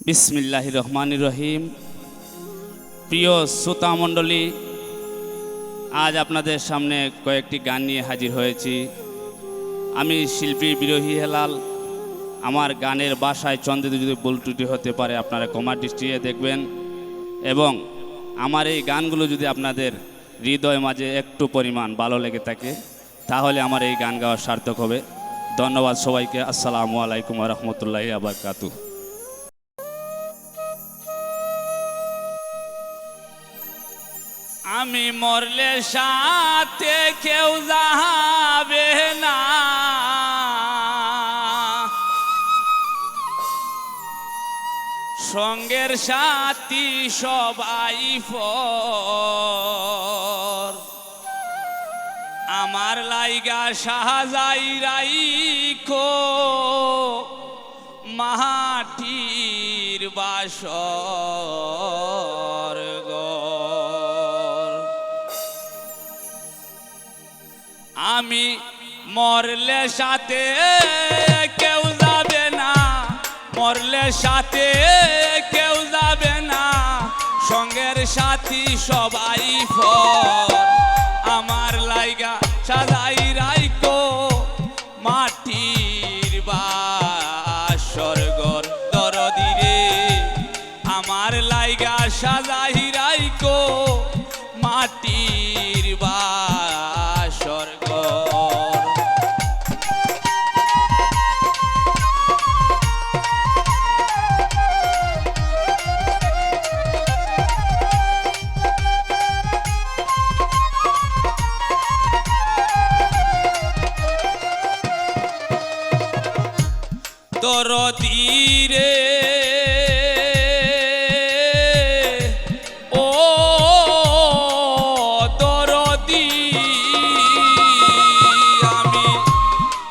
বিসমিল্লাহ রহমান রহিম প্রিয় শ্রোতা মণ্ডলী, আজ আপনাদের সামনে কয়েকটি গান নিয়ে হাজির হয়েছি। আমি শিল্পী বিরোহী হেলাল, আমার গানের বাসায় চন্দ্রে যদি ত্রুটি হতে পারে, আপনারা কমার দৃষ্টিতে দেখবেন। এবং আমার এই গানগুলো যদি আপনাদের হৃদয় মাঝে একটু পরিমাণ ভালো লেগে থাকে, তাহলে আমার এই গান গাওয়া সার্থক হবে। ধন্যবাদ সবাইকে। আসসালামু আলাইকুম রহমতুল্লাহ আবরকাতু আমি মরলে সাথে কেউ যাবে না। সঙ্গের সাথী সবাই ফর আমার লাইগা সাহাযাই রাইখো মাটির বাসর। আমি মরলে সাথে কেউ যাবে না। মরলে সাথে কেউ যাবে না। সঙ্গের সাথী সবাই ফর আমি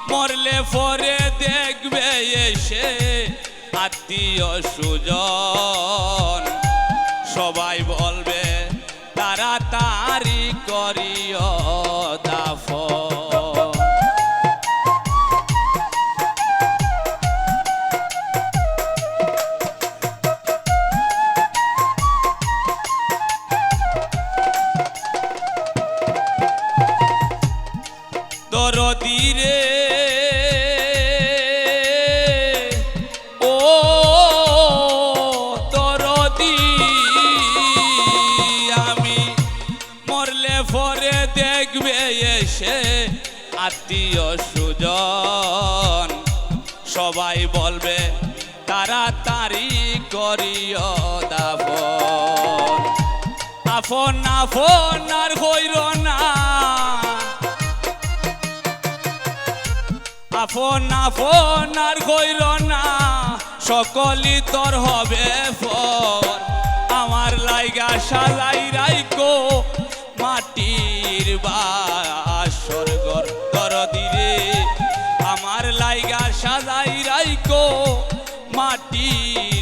মরলে পরে দেখবে এসে আত্মীয় সুজন। সবাই বলবে তাড়াতাড়ি করিও। দাফন এসে আত্মীয় সুজন। সবাই বলবে, তাড়াতাড়ি করিও দাবন আফন আফন, আর হইর না। আপন আপন আর কইর না। সকলই তোর হবে ফর। আমার লাইগা সাজাই রাইকো মাটির বাসর মাটির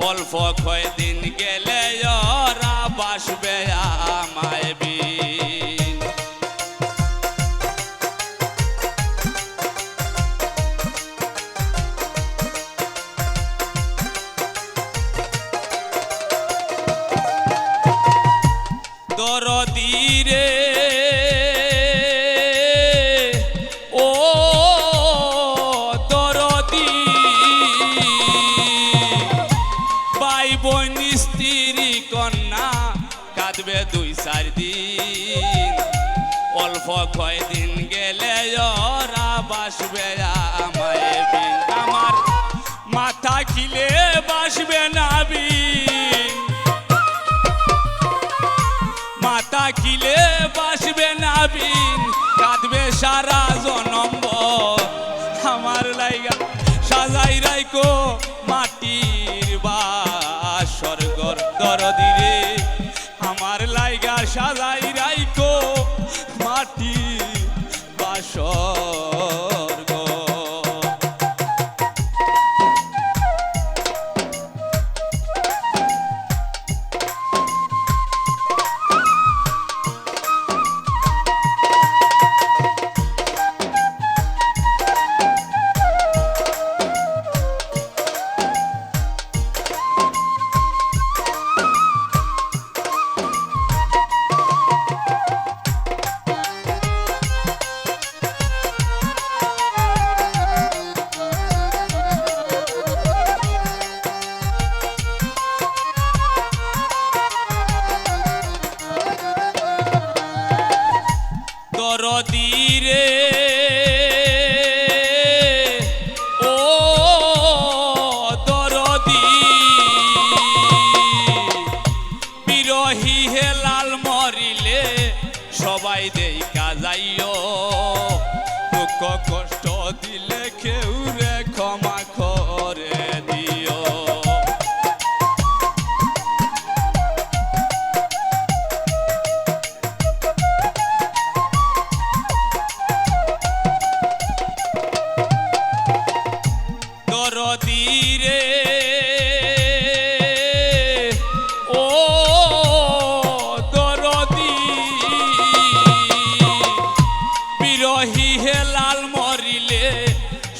অল্প কয়দিন গেলে ওরা বাসবে আমায় দরদি চার দিন। অল্প কয়দিন গেলে ওরা বাসবে আমার মাথা খিলে বাসবে না মাথা খিলে বাসবে না কাঁদবে সারা জনম্ব আমার লাইগা। সাজাই রাইকো লাইগা সাজাই রাইকো মাটি বা দরদিরে ও দরদি। বিরহী হে সবাই দেই কাজাইও দুঃখ কষ্ট দিলে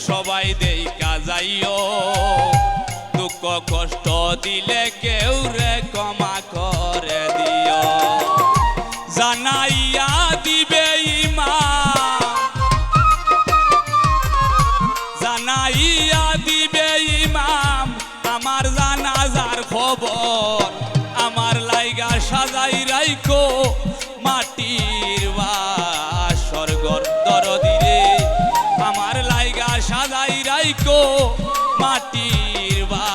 সবাই দেই কাজাইও দুঃখ কষ্ট দিলে কেউ রে ক্ষমা করে দিও। জানাইয়া দিবে ইমা জানাইয়া দিবে ইমাম। আমার জানাজার খবর। আমার লাইগা সাজাই রাইকো রাইকো মাটির বা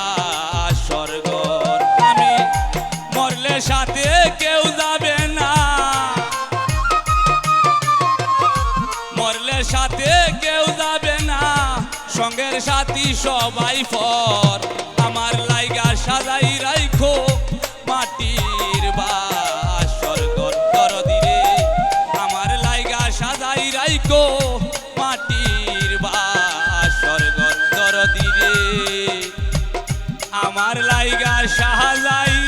স্বর্গ। আমি মরলে সাথে কেউ যাবে না। মরলে সাথে কেউ না। সঙ্গের সাথী সবাই ফর আমার লাইগা সাহায্য